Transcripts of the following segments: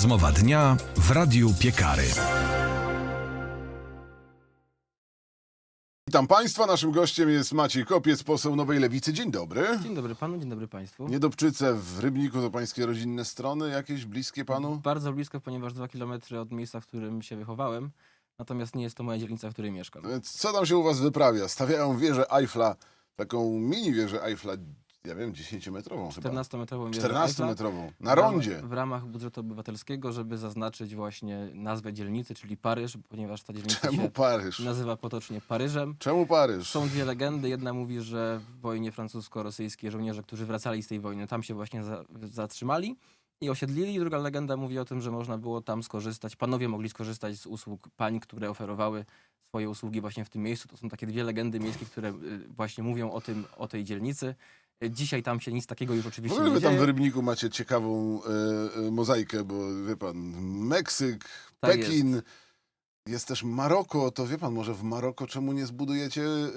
Rozmowa dnia w Radiu Piekary. Witam Państwa, naszym gościem jest Maciej Kopiec, poseł Nowej Lewicy. Dzień dobry. Dzień dobry panu, dzień dobry państwu. Niedobczyce w Rybniku to pańskie rodzinne strony, jakieś bliskie panu? Bardzo blisko, ponieważ dwa kilometry od miejsca, w którym się wychowałem. Natomiast nie jest to moja dzielnica, w której mieszkam. Co tam się u was wyprawia? Stawiają wieżę Eiffla, taką mini wieżę Eiffla, ja wiem, 10-metrową chyba. 14-metrową wieżę Eiffla 14-metrową, na rondzie. W ramach budżetu obywatelskiego, żeby zaznaczyć właśnie nazwę dzielnicy, czyli Paryż, ponieważ ta dzielnica Czemu się Paryż? nazywa potocznie Paryżem. Czemu Paryż? Są dwie legendy. Jedna mówi, że w wojnie francusko-rosyjskiej żołnierze, którzy wracali z tej wojny, tam się właśnie za, zatrzymali i osiedlili. Druga legenda mówi o tym, że można było tam skorzystać, panowie mogli skorzystać z usług pań, które oferowały swoje usługi właśnie w tym miejscu. To są takie dwie legendy miejskie, które y, właśnie mówią o tym, o tej dzielnicy. Dzisiaj tam się nic takiego już W oczywiście ogóle nie wy tam w dzieje. Rybniku macie ciekawą e, e, mozaikę, bo wie pan, Meksyk, Tak Pekin, jest. też Maroko, to wie pan, może w Maroko czemu nie zbudujecie e,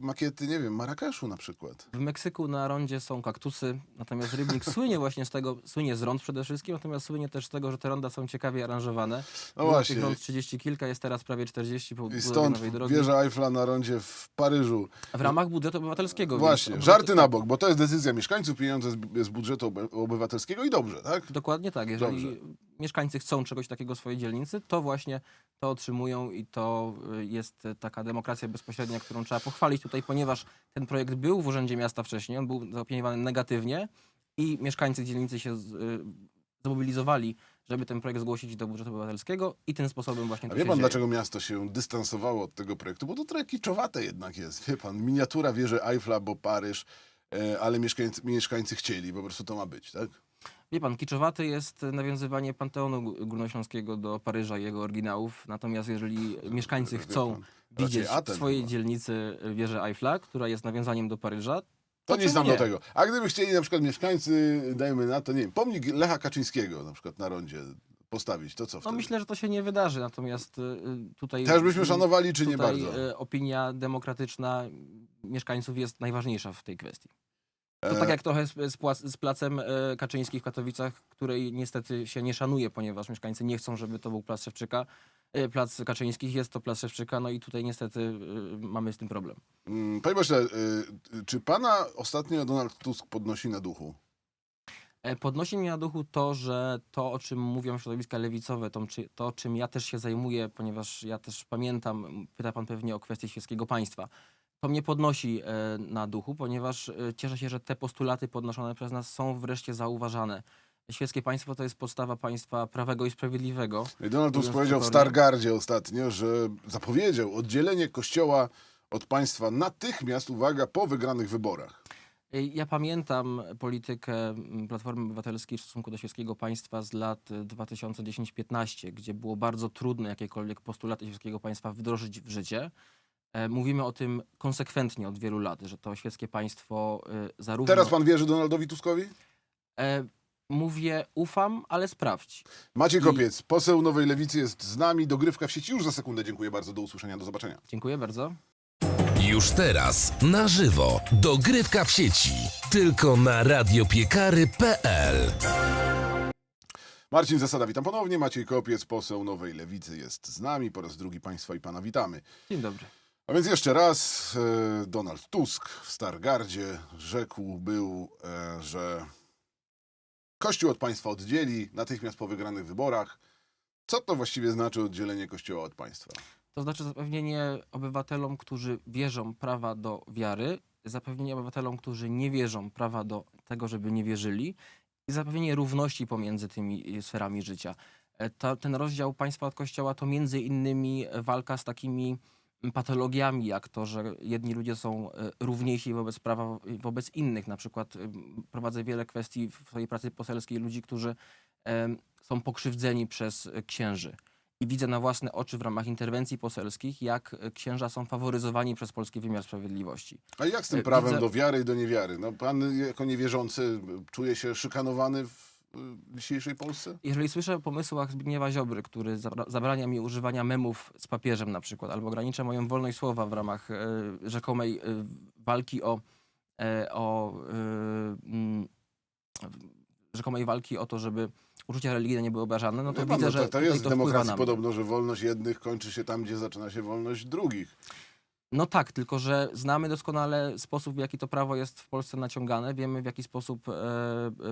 makiety, nie wiem, Marrakeszu na przykład? W Meksyku na rondzie są kaktusy, natomiast Rybnik słynie właśnie z tego, słynie z rond przede wszystkim, natomiast słynie też z tego, że te ronda są ciekawie aranżowane. No Było właśnie. Tych rond 30 kilka, jest teraz prawie 40 po I stąd nowej drogi. wieża Eiffla na rondzie w Paryżu. W ramach budżetu obywatelskiego. Właśnie, więc żarty na bok, bo to jest decyzja mieszkańców, pieniądze z, z budżetu obywatelskiego i dobrze, tak? Dokładnie tak. Jeżeli Dobrze. Mieszkańcy chcą czegoś takiego w swojej dzielnicy, to właśnie to otrzymują i to y, jest y, taka demokracja bezpośrednia, którą trzeba pochwalić tutaj, ponieważ ten projekt był w Urzędzie Miasta wcześniej, on był zaopiniowany negatywnie i mieszkańcy dzielnicy się z, y, zmobilizowali, żeby ten projekt zgłosić do budżetu obywatelskiego i tym sposobem właśnie A to wie pan, dzieje. dlaczego miasto się dystansowało od tego projektu? Bo to trochę kiczowate jednak jest, wie pan. Miniatura wieży Eiffla, bo Paryż, e, ale mieszkańcy, mieszkańcy chcieli, po prostu to ma być, tak? Wie pan, kiczowaty jest nawiązywanie Panteonu Gó- Górnośląskiego do Paryża i jego oryginałów, natomiast jeżeli mieszkańcy chcą raczej widzieć w Aten swojej chyba. dzielnicy wieżę Eiffla, która jest nawiązaniem do Paryża, To nic czemu nam do nie? tego. A gdyby chcieli na przykład mieszkańcy, dajmy na to, nie wiem, pomnik Lecha Kaczyńskiego na przykład na rondzie postawić, to co No wtedy? myślę, że to się nie wydarzy, natomiast y, y, tutaj... Też byśmy y, szanowali, czy nie tutaj, bardzo? y, opinia demokratyczna mieszkańców jest najważniejsza w tej kwestii. To E, tak jak trochę z, z, z placem e, Kaczyńskich w Katowicach, której niestety się nie szanuje, ponieważ mieszkańcy nie chcą, żeby to był plac Szewczyka. E, Plac Kaczyńskich jest to plac Szewczyka, no i tutaj niestety e, mamy z tym problem. mm, Panie y, czy pana ostatnio Donald Tusk podnosi na duchu? E, Podnosi mnie na duchu to, że to, o czym mówią środowiska lewicowe, to, czy, to czym ja też się zajmuję, ponieważ ja też pamiętam, pyta pan pewnie o kwestię świeckiego państwa, to mnie podnosi e, na duchu, ponieważ e, cieszę się, że te postulaty podnoszone przez nas są wreszcie zauważane. Świeckie państwo to jest podstawa państwa prawego i sprawiedliwego. I Donald Tusk Mówiąc powiedział w pokornie. Stargardzie ostatnio, że zapowiedział oddzielenie kościoła od państwa natychmiast, uwaga, po wygranych wyborach. E, Ja pamiętam politykę Platformy Obywatelskiej w stosunku do świeckiego państwa z lat e, 2010-15, gdzie było bardzo trudno jakiekolwiek postulaty świeckiego państwa wdrożyć w życie. E, Mówimy o tym konsekwentnie od wielu lat, że to świeckie państwo e, zarówno... Teraz pan wierzy Donaldowi Tuskowi? E, Mówię, ufam, ale sprawdź. Maciej I- Kopiec, poseł Nowej Lewicy jest z nami. Dogrywka w sieci już za sekundę. Dziękuję bardzo. Do usłyszenia. Do zobaczenia. Dziękuję bardzo. Już teraz na żywo dogrywka w sieci. Tylko na radiopiekary.pl Marcin Zasada, witam ponownie. Maciej Kopiec, poseł Nowej Lewicy jest z nami. Po raz drugi państwa i pana witamy. Dzień dobry. A więc jeszcze raz e, Donald Tusk w Stargardzie rzekł był, e, że Kościół od państwa oddzieli natychmiast po wygranych wyborach. Co to właściwie znaczy oddzielenie Kościoła od państwa? To znaczy zapewnienie obywatelom, którzy wierzą prawa do wiary, zapewnienie obywatelom, którzy nie wierzą prawa do tego, żeby nie wierzyli i zapewnienie równości pomiędzy tymi y, sferami życia. E, ten rozdział państwa od kościoła to między innymi walka z takimi patologiami, jak to, że jedni ludzie są e, równiejsi wobec prawa wobec innych. Na przykład prowadzę wiele kwestii w swojej pracy poselskiej ludzi, którzy są pokrzywdzeni przez e, księży. I widzę na własne oczy w ramach interwencji poselskich, jak e, księża są faworyzowani przez polski wymiar sprawiedliwości. A jak z tym prawem widzę- do wiary i do niewiary? No, pan jako niewierzący czuje się szykanowany w y, dzisiejszej Polsce? Jeżeli słyszę o pomysłach Zbigniewa Ziobry, który zabra zabrania mi używania memów z papieżem na przykład, albo ogranicza moją wolność słowa w ramach e, rzekomej e, walki o, e, o mm, rzekomej walki o to, żeby uczucia religijne nie były obrażane, no to Wie pan, widzę, no że to, to tutaj jest w to demokracji podobno, że wolność jednych kończy się tam, gdzie zaczyna się wolność drugich. No tak, tylko że znamy doskonale sposób, w jaki to prawo jest w Polsce naciągane. Wiemy, w jaki sposób e,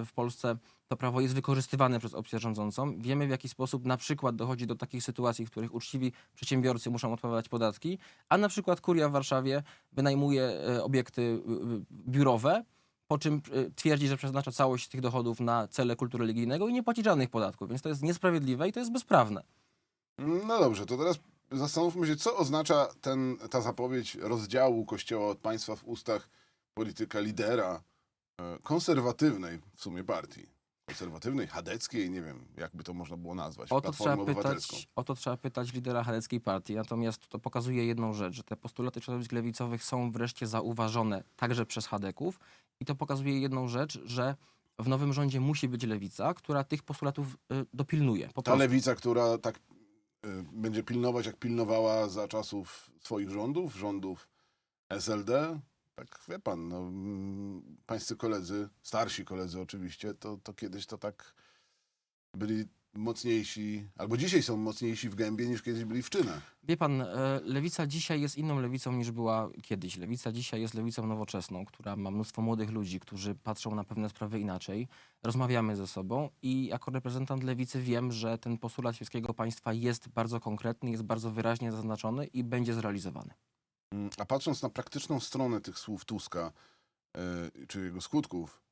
w Polsce to prawo jest wykorzystywane przez opcję rządzącą. Wiemy, w jaki sposób na przykład dochodzi do takich sytuacji, w których uczciwi przedsiębiorcy muszą odpowiadać podatki, a na przykład kuria w Warszawie wynajmuje e, obiekty y, biurowe, po czym e, twierdzi, że przeznacza całość tych dochodów na cele kultury religijnego i nie płaci żadnych podatków. Więc to jest niesprawiedliwe i to jest bezprawne. No dobrze, to teraz zastanówmy się, co oznacza ten, ta zapowiedź rozdziału Kościoła od państwa w ustach polityka lidera e, konserwatywnej w sumie partii. Konserwatywnej, chadeckiej, nie wiem, jakby to można było nazwać. O to, trzeba pytać, o to trzeba pytać lidera chadeckiej partii. Natomiast to pokazuje jedną rzecz, że te postulaty środowisk lewicowych są wreszcie zauważone także przez chadeków. I to pokazuje jedną rzecz, że w nowym rządzie musi być lewica, która tych postulatów y, dopilnuje. Po Ta prostu. lewica, która tak będzie pilnować, jak pilnowała za czasów swoich rządów, rządów SLD, tak wie pan, no, mm, pańscy koledzy, starsi koledzy oczywiście, to, to kiedyś to tak byli mocniejsi, albo dzisiaj są mocniejsi w gębie niż kiedyś byli w czynach. Wie pan, e, lewica dzisiaj jest inną lewicą niż była kiedyś. Lewica dzisiaj jest lewicą nowoczesną, która ma mnóstwo młodych ludzi, którzy patrzą na pewne sprawy inaczej. Rozmawiamy ze sobą i jako reprezentant lewicy wiem, że ten postulat świeckiego państwa jest bardzo konkretny, jest bardzo wyraźnie zaznaczony i będzie zrealizowany. Mm, A patrząc na praktyczną stronę tych słów Tuska, y, czy jego skutków,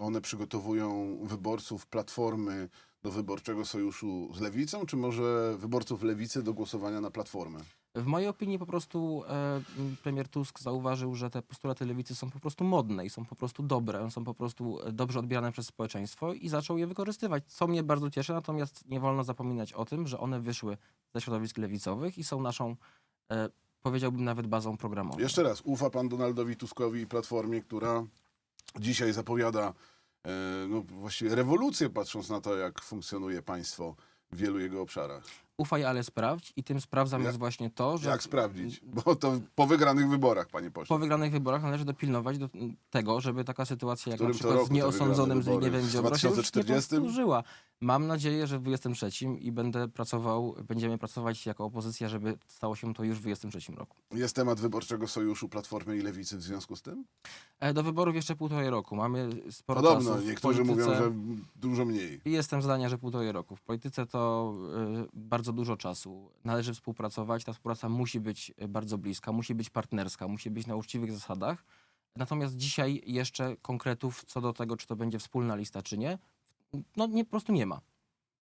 one przygotowują wyborców Platformy do wyborczego sojuszu z Lewicą, czy może wyborców Lewicy do głosowania na Platformę? W mojej opinii po prostu e, premier Tusk zauważył, że te postulaty lewicy są po prostu modne i są po prostu dobre, są po prostu e, dobrze odbierane przez społeczeństwo i zaczął je wykorzystywać, co mnie bardzo cieszy, natomiast nie wolno zapominać o tym, że one wyszły ze środowisk lewicowych i są naszą, e, powiedziałbym nawet bazą programową. Jeszcze raz, ufa pan Donaldowi Tuskowi i Platformie, która dzisiaj zapowiada e, no, właściwie rewolucję, patrząc na to, jak funkcjonuje państwo w wielu jego obszarach. Ufaj, ale sprawdź i tym sprawdzam jest właśnie to, że Jak sprawdzić? Bo to po wygranych wyborach, panie pośle. po wygranych wyborach należy dopilnować do tego, żeby taka sytuacja jak na przykład z nieosądzonym wybory? Zbigniewem W Ziobro się już nie 2040? powtórzyła. Mam nadzieję, że w 23 i będę pracował, będziemy pracować jako opozycja, żeby stało się to już w 23 roku. Jest temat wyborczego sojuszu Platformy i Lewicy w związku z tym? E, Do wyborów jeszcze półtorej roku. Mamy sporo Podobno, czasu. w niektórzy mówią, polityce. że dużo mniej. I Jestem zdania, że półtorej roku. W polityce to y, bardzo dużo czasu. Należy współpracować. Ta współpraca musi być y, bardzo bliska, musi być partnerska, musi być na uczciwych zasadach. Natomiast dzisiaj jeszcze konkretów co do tego, czy to będzie wspólna lista, czy nie, no nie, po prostu nie ma.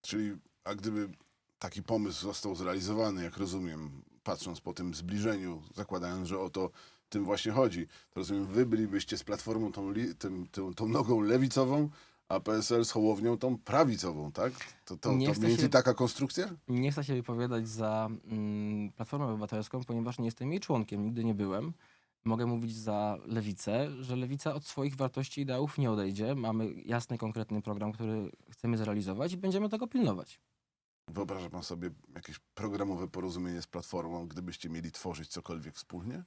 Czyli, a gdyby taki pomysł został zrealizowany, jak rozumiem, patrząc po tym zbliżeniu, zakładając, że o to tym właśnie chodzi, to rozumiem, wy bylibyście z Platformą tą, li, tym, tą, tą nogą lewicową, a PSL z Hołownią tą prawicową, tak? To, to, to Nie mniej więcej się- taka konstrukcja? Nie chcę się wypowiadać za mm, Platformę Obywatelską, ponieważ nie jestem jej członkiem, nigdy nie byłem. Mogę mówić za lewicę, że lewica od swoich wartości i ideałów nie odejdzie. Mamy jasny, konkretny program, który chcemy zrealizować i będziemy tego pilnować. Wyobraża pan sobie jakieś programowe porozumienie z Platformą, gdybyście mieli tworzyć cokolwiek wspólnie?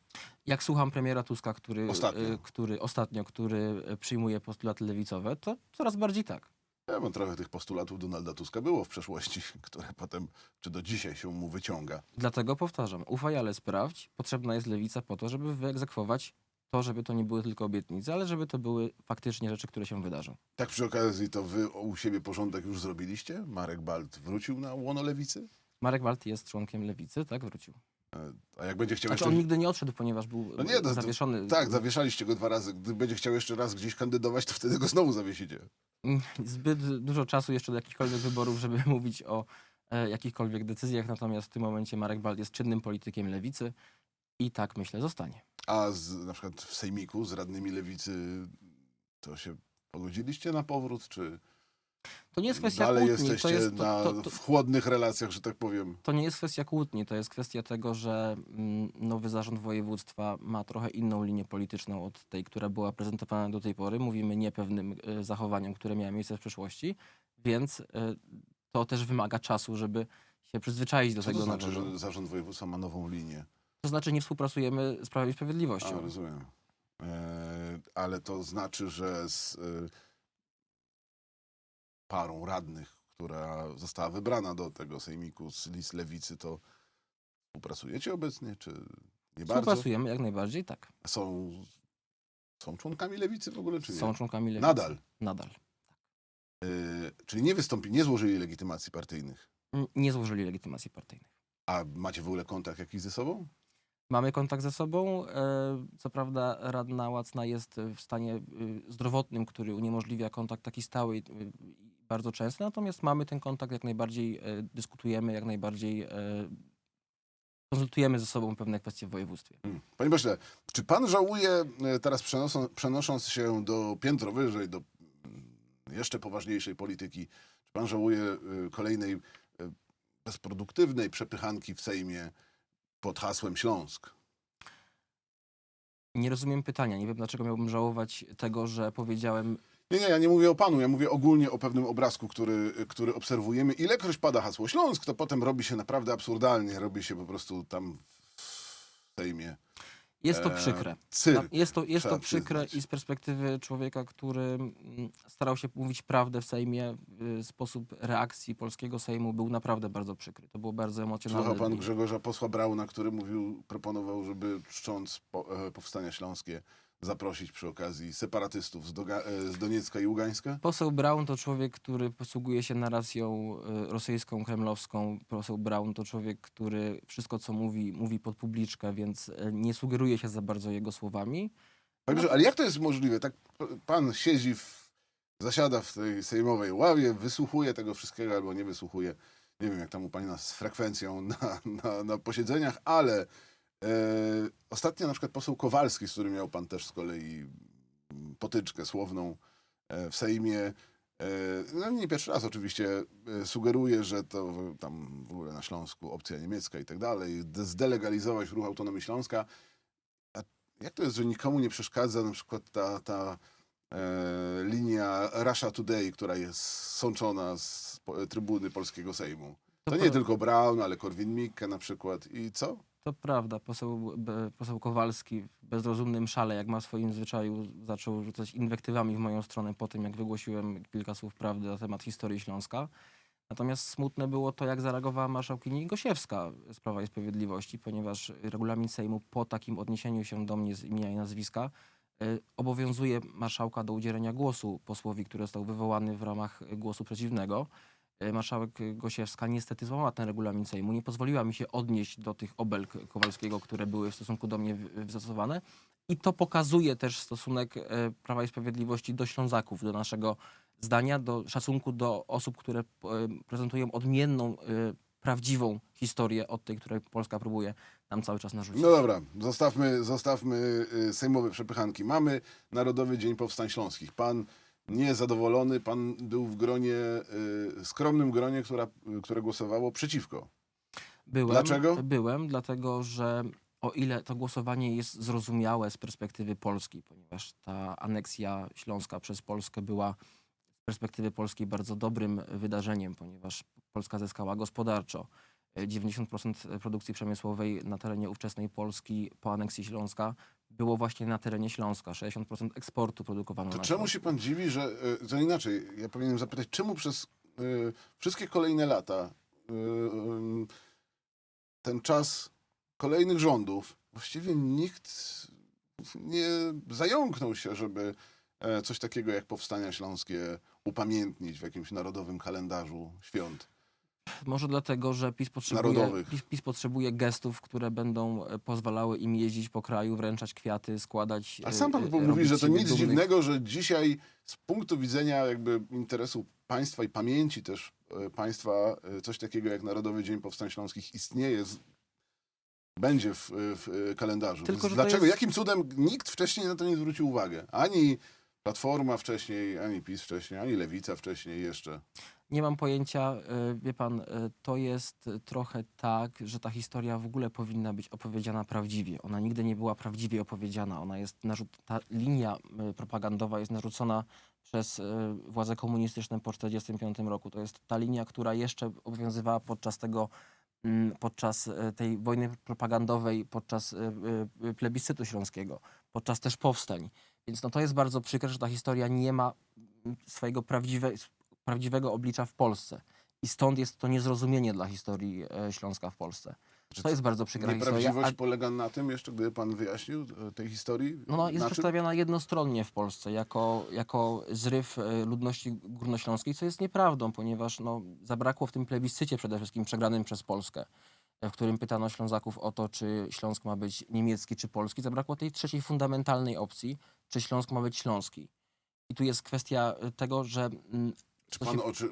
Jak słucham premiera Tuska, który Ostatnio. y, który, ostatnio, który y, przyjmuje postulaty lewicowe, to coraz bardziej tak. Ja mam trochę tych postulatów Donalda Tuska było w przeszłości, które potem, czy do dzisiaj się mu wyciąga. Dlatego powtarzam, ufaj, ale sprawdź. Potrzebna jest lewica po to, żeby wyegzekwować to, żeby to nie były tylko obietnice, ale żeby to były faktycznie rzeczy, które się wydarzą. Tak przy okazji, to wy u siebie porządek już zrobiliście? Marek Balt wrócił na łono lewicy? Marek Walt jest członkiem lewicy, tak? Wrócił. E, A jak będzie chciał Znaczy jeszcze... on nigdy nie odszedł, ponieważ był No nie, no zawieszony. Tak, zawieszaliście go dwa razy. Gdy będzie chciał jeszcze raz gdzieś kandydować, to wtedy go znowu zawiesicie. Zbyt dużo czasu jeszcze do jakichkolwiek wyborów, żeby mówić o e, jakichkolwiek decyzjach, natomiast w tym momencie Marek Balt jest czynnym politykiem lewicy i tak myślę zostanie. A z, na przykład w Sejmiku z radnymi lewicy to się pogodziliście na powrót, czy To nie jest kwestia dalej kłótni, jesteście to, jest, na, to, to, to, w chłodnych relacjach, że tak powiem? to nie jest kwestia kłótni, to jest kwestia tego, że mm, nowy zarząd województwa ma trochę inną linię polityczną od tej, która była prezentowana do tej pory. Mówimy nie pewnym e, zachowaniom, które miały miejsce w przeszłości, więc e, to też wymaga czasu, żeby się przyzwyczaić do Co to tego znaczy, nowego. że zarząd województwa ma nową linię? To znaczy nie współpracujemy z Prawem i A, Sprawiedliwością. rozumiem. E, ale to znaczy, że z, e, parą radnych, która została wybrana do tego sejmiku z list lewicy, to współpracujecie obecnie, czy nie bardzo? Współpracujemy jak najbardziej, tak. Są, są członkami lewicy w ogóle, czy nie? Są członkami lewicy. Nadal. Nadal. Y, czyli nie wystąpili, nie złożyli legitymacji partyjnych. Nie złożyli legitymacji partyjnej. A macie w ogóle kontakt jakiś ze sobą? Mamy kontakt ze sobą. e, Co prawda radna Łacna jest w stanie y, zdrowotnym, który uniemożliwia kontakt taki stały y, bardzo częsty, natomiast mamy ten kontakt jak najbardziej, e, dyskutujemy, jak najbardziej e, konsultujemy ze sobą pewne kwestie w województwie. Hmm. Panie pośle, czy pan żałuje, e, teraz przenosą, przenosząc się do piętro wyżej, do mm, jeszcze poważniejszej polityki, czy pan żałuje kolejnej bezproduktywnej przepychanki w Sejmie pod hasłem Śląsk? Nie rozumiem pytania. Nie wiem, dlaczego miałbym żałować tego, że powiedziałem Nie, nie, ja nie mówię o panu, ja mówię ogólnie o pewnym obrazku, który, który obserwujemy. Ilekroć pada hasło Śląsk, to potem robi się naprawdę absurdalnie, robi się po prostu tam w Sejmie. Jest to e, przykre. Cyrk. Jest to, jest to przykre i z perspektywy człowieka, który mm, starał się mówić prawdę w Sejmie, y, sposób reakcji polskiego Sejmu był naprawdę bardzo przykry. To było bardzo emocjonalne. Słuchał pan. Grzegorza posła Brauna, który mówił, proponował, żeby czcząc e, powstania śląskie zaprosić przy okazji separatystów z, Doga, e, z Doniecka i Ługańska? Poseł Braun to człowiek, który posługuje się narracją y, rosyjską, kremlowską. Poseł Braun to człowiek, który wszystko, co mówi, mówi pod publiczkę, więc y, nie sugeruje się za bardzo jego słowami. Panie Boże, ale jak to jest możliwe? Tak p- pan siedzi, w, zasiada w tej sejmowej ławie, wysłuchuje tego wszystkiego albo nie wysłuchuje. Nie wiem, jak tam u pana z frekwencją na, na, na posiedzeniach, ale e, ostatnio na przykład poseł Kowalski, z którym miał pan też z kolei potyczkę słowną e, w Sejmie, e, no nie pierwszy raz oczywiście, e, sugeruje, że to tam w ogóle na Śląsku opcja niemiecka i tak dalej, de- zdelegalizować ruch autonomii Śląska. A jak to jest, że nikomu nie przeszkadza na przykład ta, ta e, linia Russia Today, która jest sączona z trybuny polskiego Sejmu? To nie tylko Brown, ale Korwin-Mikke na przykład. I co? To prawda, poseł, poseł Kowalski w bezrozumnym szale, jak ma w swoim zwyczaju, zaczął rzucać inwektywami w moją stronę po tym, jak wygłosiłem kilka słów prawdy na temat historii Śląska. Natomiast smutne było to, jak zareagowała marszałkini Gosiewska z Prawa i Sprawiedliwości, ponieważ regulamin Sejmu po takim odniesieniu się do mnie z imienia i nazwiska y, obowiązuje marszałka do udzielenia głosu posłowi, który został wywołany w ramach głosu przeciwnego. Y, Marszałek Gosiewska niestety złamała ten regulamin Sejmu, nie pozwoliła mi się odnieść do tych obelg Kowalskiego, które były w stosunku do mnie wystosowane. I to pokazuje też stosunek e, Prawa i Sprawiedliwości do Ślązaków, do naszego zdania, do szacunku do osób, które e, prezentują odmienną, e, prawdziwą historię od tej, której Polska próbuje nam cały czas narzucić. No dobra, zostawmy, zostawmy sejmowe przepychanki. Mamy Narodowy Dzień Powstań Śląskich. Pan niezadowolony, pan był w gronie, y, skromnym gronie, która, które głosowało przeciwko. Byłem, Dlaczego? Byłem, dlatego że o ile to głosowanie jest zrozumiałe z perspektywy Polski, ponieważ ta aneksja śląska przez Polskę była z perspektywy polskiej bardzo dobrym wydarzeniem, ponieważ Polska zyskała gospodarczo. E, 90% produkcji przemysłowej na terenie ówczesnej Polski po aneksji Śląska było właśnie na terenie Śląska. 60% eksportu produkowano To na czemu Śląsku. się pan dziwi, że, y, to inaczej, ja powinienem zapytać, czemu przez y, wszystkie kolejne lata y, y, ten czas kolejnych rządów właściwie nikt nie zająknął się, żeby e, coś takiego jak powstania śląskie upamiętnić w jakimś narodowym kalendarzu świąt. Może dlatego, że PiS potrzebuje, Narodowych. PiS, PiS potrzebuje gestów, które będą e, pozwalały im jeździć po kraju, wręczać kwiaty, składać. Ale e, sam pan e, mówi, robić że to siebie nic dumnych. dziwnego, że dzisiaj z punktu widzenia jakby interesu państwa i pamięci też e, państwa e, coś takiego jak Narodowy Dzień Powstań Śląskich istnieje, z, będzie w, w e, kalendarzu. Tylko, że to dlaczego, jest- jakim cudem nikt wcześniej na to nie zwrócił uwagi? Ani Platforma wcześniej, ani PiS wcześniej, ani Lewica wcześniej jeszcze. Nie mam pojęcia, e, wie pan, e, to jest e, trochę tak, że ta historia w ogóle powinna być opowiedziana prawdziwie. Ona nigdy nie była prawdziwie opowiedziana. Ona jest narzut, ta linia propagandowa jest narzucona przez władze komunistyczne po 1945 roku. To jest ta linia, która jeszcze obowiązywała podczas tego podczas e, tej wojny propagandowej, podczas e, e, plebiscytu śląskiego, podczas też powstań. Więc no to jest bardzo przykre, że ta historia nie ma mm, swojego prawdziwego, prawdziwego oblicza w Polsce. I stąd jest to niezrozumienie dla historii Śląska w Polsce. To jest bardzo przykra historia. Nieprawdziwość A, polega na tym, jeszcze gdyby pan wyjaśnił e, tej historii? no, jest na czym? przedstawiana jednostronnie w Polsce jako, jako zryw e, ludności górnośląskiej, co jest nieprawdą, ponieważ no, zabrakło w tym plebiscycie przede wszystkim przegranym przez Polskę, e, w którym pytano Ślązaków o to, czy Śląsk ma być niemiecki czy polski. Zabrakło tej trzeciej fundamentalnej opcji, czy Śląsk ma być śląski. I tu jest kwestia tego, że mm, Czy pan się- oczy...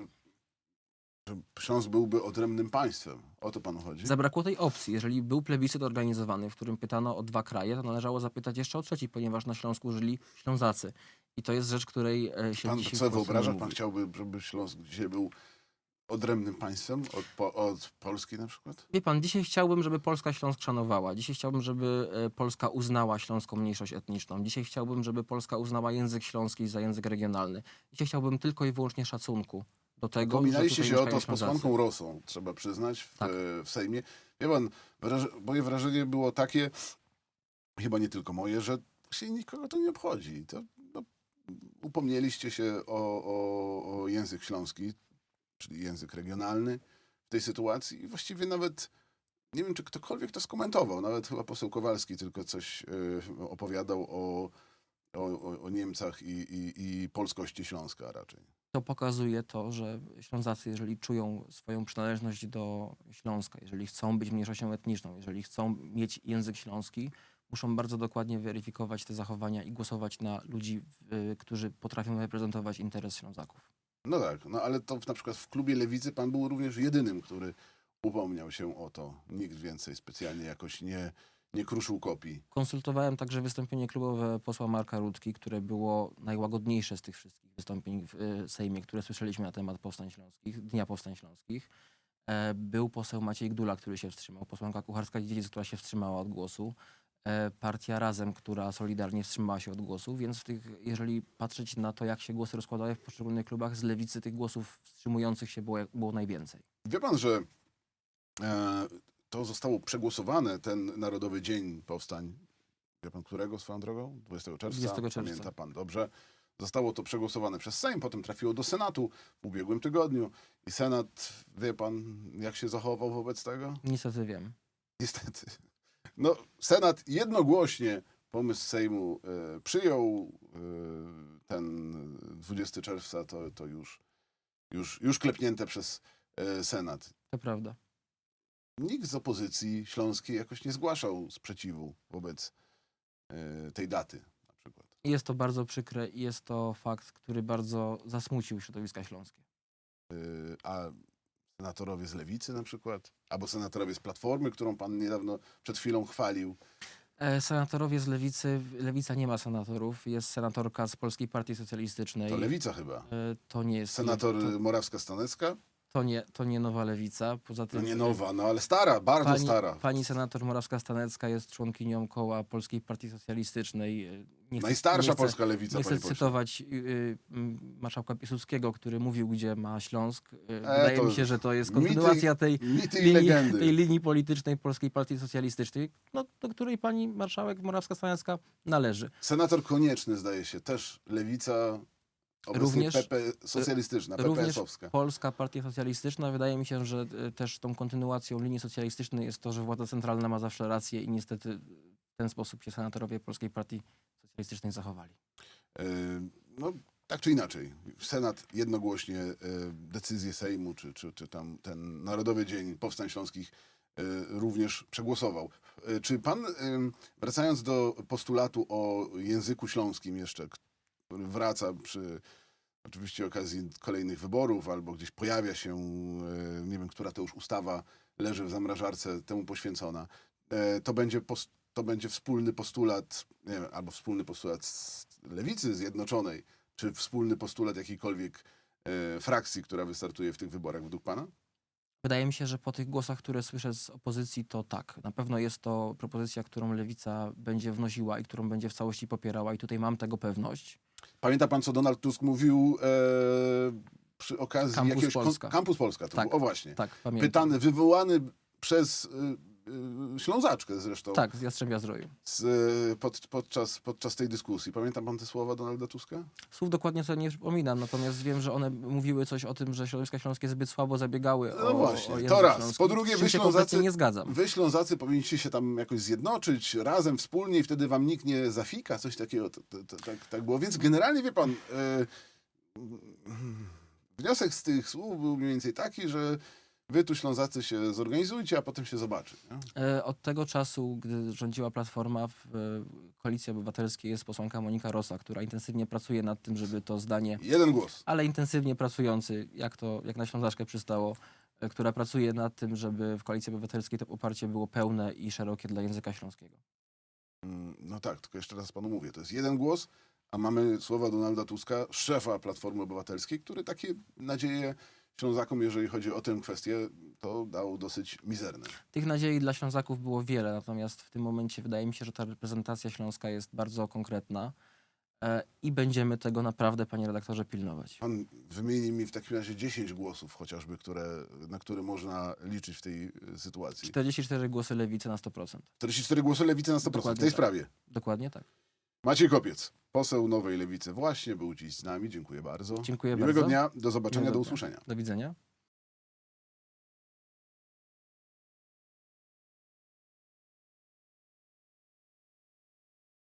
Śląsk byłby odrębnym państwem? O to panu chodzi? Zabrakło tej opcji. Jeżeli był plebiscyt organizowany, w którym pytano o dwa kraje, to należało zapytać jeszcze o trzeci, ponieważ na Śląsku żyli Ślązacy. I to jest rzecz, której e, się Pan dzisiaj co w Polsce wyobraża? nie Pan mówi. chciałby, żeby Śląsk dzisiaj był odrębnym państwem od, po, od Polski na przykład? Wie pan, dzisiaj chciałbym, żeby Polska Śląsk szanowała. Dzisiaj chciałbym, żeby e, Polska uznała śląską mniejszość etniczną. Dzisiaj chciałbym, żeby Polska uznała język śląski za język regionalny. Dzisiaj chciałbym tylko i wyłącznie szacunku do tego, Pominaliście się o to z posłanką Rosą, trzeba przyznać, w, Tak. e, w Sejmie. Wie pan, wraż, moje wrażenie było takie, chyba nie tylko moje, że właśnie nikogo to nie obchodzi. To, no, upomnieliście się o, o, o język śląski, czyli język regionalny w tej sytuacji i właściwie nawet nie wiem, czy ktokolwiek to skomentował. Nawet chyba poseł Kowalski tylko coś e, opowiadał o, o, o, o Niemcach i, i, i polskości Śląska raczej. To pokazuje to, że Ślązacy, jeżeli czują swoją przynależność do Śląska, jeżeli chcą być mniejszością etniczną, jeżeli chcą mieć język śląski, muszą bardzo dokładnie weryfikować te zachowania i głosować na ludzi, y, którzy potrafią reprezentować interes Ślązaków. No tak, no ale to w, na przykład w klubie Lewicy pan był również jedynym, który upomniał się o to. Nikt więcej specjalnie jakoś nie, nie kruszył kopii. Konsultowałem także wystąpienie klubowe posła Marka Rutki, które było najłagodniejsze z tych wszystkich wystąpień w y, Sejmie, które słyszeliśmy na temat powstań śląskich, Dnia Powstań Śląskich. E, Był poseł Maciej Gdula, który się wstrzymał, posłanka Kucharska-Dziedzic, która się wstrzymała od głosu, e, partia Razem, która solidarnie wstrzymała się od głosu, więc w tych, jeżeli patrzeć na to, jak się głosy rozkładały w poszczególnych klubach, z lewicy tych głosów wstrzymujących się było, było najwięcej. Wie pan, że e, to zostało przegłosowane, ten Narodowy Dzień Powstań, wie pan którego swoją drogą? 20 czerwca? 20 czerwca. Pamięta pan dobrze. Zostało to przegłosowane przez Sejm, potem trafiło do Senatu w ubiegłym tygodniu i Senat, wie pan, jak się zachował wobec tego? Niestety wiem. Niestety. No, Senat jednogłośnie pomysł Sejmu e, przyjął. E, ten 20 czerwca to, to już, już, już klepnięte przez e, Senat. To prawda. Nikt z opozycji śląskiej jakoś nie zgłaszał sprzeciwu wobec e, tej daty na przykład. Jest to bardzo przykre i jest to fakt, który bardzo zasmucił środowiska śląskie. E, a senatorowie z Lewicy na przykład, albo senatorowie z Platformy, którą pan niedawno przed chwilą chwalił. E, Senatorowie z lewicy, Lewica nie ma senatorów, jest senatorka z Polskiej Partii Socjalistycznej. To Lewica chyba. E, To nie jest. Senator to, Morawska-Stanecka? To, nie, to nie nowa lewica. Poza No tym. nie nowa, no ale stara, bardzo pani, stara. Pani senator Morawska-Stanecka jest członkinią koła Polskiej Partii Socjalistycznej. E, Nie chcę, Najstarsza nie chcę, polska lewica, Nie chcę cytować y, y, marszałka Piłsudskiego, który mówił, gdzie ma Śląsk. E, E, Wydaje mi się, że to jest mity- kontynuacja tej, Mity linii, tej linii politycznej Polskiej Partii Socjalistycznej, no, do której pani marszałek Morawska-Stanecka należy. Senator Konieczny, zdaje się, też lewica, obecnie Również- PP socjalistyczna, również. Polska Partia Socjalistyczna. Wydaje mi się, że e, też tą kontynuacją linii socjalistycznej jest to, że władza centralna ma zawsze rację i niestety w ten sposób się senatorowie Polskiej Partii Socjalistycznej zachowali. E, No, tak czy inaczej, Senat jednogłośnie e, decyzję Sejmu, czy, czy, czy tam ten Narodowy Dzień Powstań Śląskich również przegłosował. Czy pan, wracając do postulatu o języku śląskim jeszcze, który wraca przy oczywiście okazji kolejnych wyborów, albo gdzieś pojawia się, e, nie wiem, która to już ustawa leży w zamrażarce temu poświęcona, e, to będzie, to będzie wspólny postulat, nie wiem, albo wspólny postulat z Lewicy Zjednoczonej, czy wspólny postulat jakiejkolwiek e, frakcji, która wystartuje w tych wyborach według pana? Wydaje mi się, że po tych głosach, które słyszę z opozycji, to tak. Na pewno jest to propozycja, którą Lewica będzie wnosiła i którą będzie w całości popierała i tutaj mam tego pewność. Pamięta pan, co Donald Tusk mówił e, przy okazji Campus jakiegoś... kon- Polska. Campus Polska, to Tak. był, o właśnie. Tak, pamiętam. Pytany, wywołany przez y, Ślązaczkę zresztą Tak, z Jastrzębia Zdroju. z, y, pod, podczas, podczas tej dyskusji. Pamięta pan te słowa Donalda Tuska? Słów dokładnie sobie nie przypominam, natomiast wiem, że one mówiły coś o tym, że środowiska śląskie zbyt słabo zabiegały No o, właśnie, o to raz. śląski, Po drugie, wy Ślązacy- nie zgadzam. Wy Ślązacy powinniście się tam jakoś zjednoczyć razem, wspólnie i wtedy wam nikt nie zafika, coś takiego. To, to, to, tak, tak było. Więc generalnie wie pan, e, wniosek z tych słów był mniej więcej taki, że wy tu Ślązacy się zorganizujcie, a potem się zobaczy. Nie? E, Od tego czasu, gdy rządziła Platforma w e, Koalicji Obywatelskiej jest posłanka Monika Rosa, która intensywnie pracuje nad tym, żeby to zdanie, Jeden głos. ale intensywnie pracujący, jak to jak na Ślązaczkę przystało, e, która pracuje nad tym, żeby w Koalicji Obywatelskiej to poparcie było pełne i szerokie dla języka śląskiego. Mm, No tak, tylko jeszcze raz panu mówię, to jest jeden głos, a mamy słowa Donalda Tuska, szefa Platformy Obywatelskiej, który takie nadzieje Ślązakom, jeżeli chodzi o tę kwestię, to dał dosyć mizerne. Tych nadziei dla Ślązaków było wiele, natomiast w tym momencie wydaje mi się, że ta reprezentacja śląska jest bardzo konkretna e, i będziemy tego naprawdę, panie redaktorze, pilnować. Pan wymieni mi w takim razie 10 głosów chociażby, które, na które można liczyć w tej e, sytuacji. 44 głosy lewicy na 100%. 44 głosy lewicy na 100% w Dokładnie tej tak. sprawie. Dokładnie tak. Maciej Kopiec, poseł Nowej Lewicy właśnie był dziś z nami. Dziękuję bardzo. Dziękuję Miłego bardzo. dnia, do zobaczenia, do usłyszenia. Do widzenia.